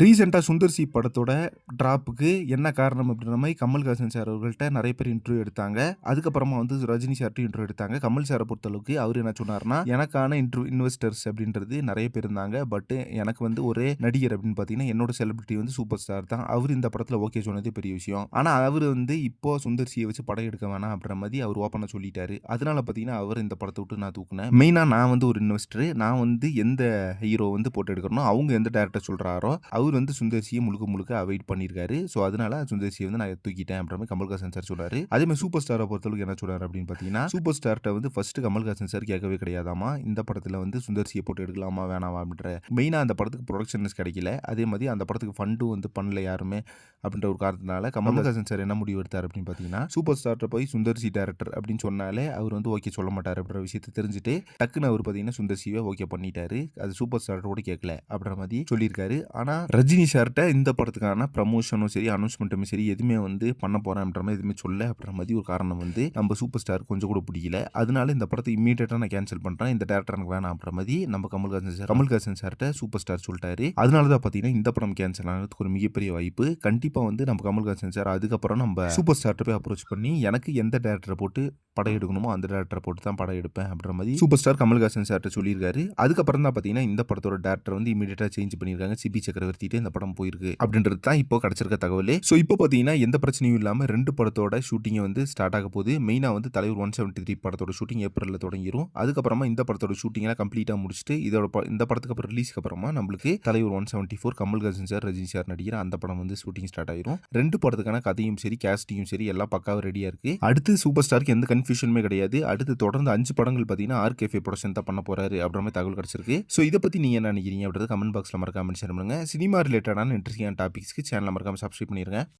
ரீசெண்டாக சுந்தர் சி படத்தோட ட்ராப்புக்கு என்ன காரணம் அப்படின்ற மாதிரி கமல்ஹாசன் சார் அவர்கள்ட்ட நிறைய பேர் இன்டர்வியூ எடுத்தாங்க. அதுக்கப்புறமா வந்து ரஜினி சார்ட்டும் இன்டர்வியூ எடுத்தாங்க. கமல் சாரை பொறுத்தளவுக்கு அவர் என்ன சொன்னார்னா எனக்கான இன்ட்ரூ இன்வெஸ்டர்ஸ் அப்படின்றது நிறைய பேர் இருந்தாங்க. பட் எனக்கு வந்து ஒரே நடிகர் அப்படின்னு பார்த்தீங்கன்னா என்னோட செலிபிரிட்டி வந்து சூப்பர் ஸ்டார் தான். அவர் இந்த படத்தில் ஓகே சொன்னதே பெரிய விஷயம். ஆனால் அவர் வந்து இப்போ சுந்தர் சியை வச்சு படம் எடுக்க வேணாம் அப்படின்ற மாதிரி அவர் ஓப்பனாக சொல்லிட்டாரு. அதனால பார்த்தீங்கன்னா அவர் இந்த படத்தை விட்டு நான் தூக்குனேன். மெயினாக நான் வந்து ஒரு இன்வெஸ்டர் நான் வந்து எந்த ஹீரோ வந்து போட்டு எடுக்கணும் அவங்க எந்த டேரக்டர் சொல்கிறாரோ அவர் வந்து சுந்தர்சியை முழுக்க முழுக்க அவாய்ட் பண்ணியிருக்காரு. ஸோ அதனால சுந்தர்சியை வந்து நான் தூக்கிட்டேன் அப்படின்ற மாதிரி கமல்ஹாசன் சார் சொல்றாரு. அதே மாதிரி சூப்பர் ஸ்டாரை பொறுத்தளவுக்கு என்ன சொல்றாரு அப்படின்னு பார்த்தீங்கன்னா சூப்பர் ஸ்டார்ட்ட வந்து ஃபர்ஸ்ட் கமல்ஹாசன் சார் கேட்கவே கிடையாதாமா? இந்த படத்தில் வந்து சுந்தர்சியை போட்டு எடுக்கலாமா வேணாமா அப்படின்ற மெயினாக அந்த படத்துக்கு ப்ரொடக்ஷன்ஸ் கிடைக்கல. அதே மாதிரி அந்த படத்துக்கு ஃபண்டும் வந்து பண்ணல யாருமே அப்படின்ற ஒரு காரணத்தினால கமல்ஹாசன் சார் என்ன முடிவு எடுத்தார் அப்படின்னு பார்த்தீங்கன்னா சூப்பர் ஸ்டார்ட்ட போய் சுந்தர்சி டேரக்டர் அப்படின்னு சொன்னாலே அவர் வந்து ஓகே சொல்ல மாட்டார் அப்படின்ற விஷயத்தை தெரிஞ்சுட்டு டக்குன்னு அவர் பார்த்தீங்கன்னா சுந்தர்சியை ஓகே பண்ணிட்டாரு. அது சூப்பர் ஸ்டாரோட கேட்கல அப்படின்ற மாதிரி சொல்லியிருக்காரு. ஆனால் ரஜினி சார்கிட்ட இந்த படத்துக்கான ப்ரமோஷனும் சரி அனௌன்ஸ்மெண்ட்டும் சரி எதுவுமே வந்து பண்ண போகிறேன்ற மாதிரி எதுவுமே சொல்ல அப்படின்ற மாதிரி ஒரு காரணம் வந்து நம்ம சூப்பர் ஸ்டார் கொஞ்சம் கூட பிடிக்கல. அதனால இந்த படத்தை இமீடியட்டாக நான் கேன்சல் பண்ணுறேன் இந்த டேரக்டர் எனக்கு வேணாம் அப்படின்ற மாதிரி நம்ம கமல்ஹாசன் சார் கமல்ஹாசன் சார்கிட்ட சூப்பர் ஸ்டார் சொல்லிட்டாரு. அதனால தான் பார்த்தீங்கன்னா இந்த படம் கேன்சல் ஆனதுக்கு ஒரு மிகப்பெரிய வாய்ப்பு. கண்டிப்பாக வந்து நம்ம கமல்ஹாசன் சார் அதுக்கப்புறம் நம்ம சூப்பர் ஸ்டார்ட்ட போய் அப்ரோச் பண்ணி எனக்கு எந்த டேரக்டரை போட்டு படம் எடுக்கணுமோ அந்த டேரக்டரை போட்டு தான் படம் எடுப்பேன் அப்படின்ற மாதிரி சூப்பர் ஸ்டார் கமல்ஹாசன் சார்கிட்ட சொல்லியிருக்காரு. அதுக்கப்புறம் தான் பார்த்தீங்கன்னா இந்த படத்தோட டேரக்டர் வந்து இமீடியட்டாக சேஞ்ச் பண்ணியிருக்காங்க. சிபி சக்கரவர்த்திட்டு இந்த படம் போயிருக்கு அப்படின்றது தான் இப்போ கிடச்சிருக்க தகவல். ஸோ இப்போ பார்த்தீங்கன்னா எந்த பிரச்சனையும் இல்லாமல் ரெண்டு படத்தோட ஷூட்டிங்கை வந்து ஸ்டார்ட் ஆக போகுது. மெயினாக வந்து தலைவர் ஒன் செவன்ட்டி த்ரீ படத்தோட ஷூட்டிங் ஏப்ரலில் தொடங்கிரும். அதுக்கப்புறமா இந்த படத்தோட ஷூட்டிங்லாம் கம்ப்ளீட்டாக முடிச்சுட்டு இதோட இந்த படத்துக்கு அப்புறம் ரிலீஸ்க்கு அப்புறமா நம்மளுக்கு தலைவர் one seventy four Kamal Haasan sir Rajini sir நடிக்கிற அந்த படம் வந்து ஷூட்டிங் ஸ்டார்ட் ஆயிரும். ரெண்டு படத்துக்கான கதையும் சரி கேஸ்டிங்கும் சரி எல்லாம் பக்காவாக ரெடியாக இருக்கு. அடுத்து சூப்பர் ஸ்டாருக்கு எந்த கன்ஃபியூஷனுமே கிடையாது. அடுத்து தொடர்ந்து அஞ்சு படங்கள் பார்த்தீங்கன்னா ஆர்கேஃபே ப்ரொடக்ஷன் தான் பண்ண போறாரு அப்படின்ற மாதிரி தகவல் கிடைச்சிருக்கு. ஸோ இதை பற்றி நீங்கள் என்ன நினைக்கிறீங்க அப்படின்றது கமெண்ட் பாக்ஸில் மறக்காம ஷேர் பண்ணுங்க. சினிமா ரிலேட்டடான இன்ட்ரெஸ்டிங்கான டாபிக்ஸ்க்கு சேனலை மறக்காம சப்ஸ்கிரைப் பண்ணிடுங்க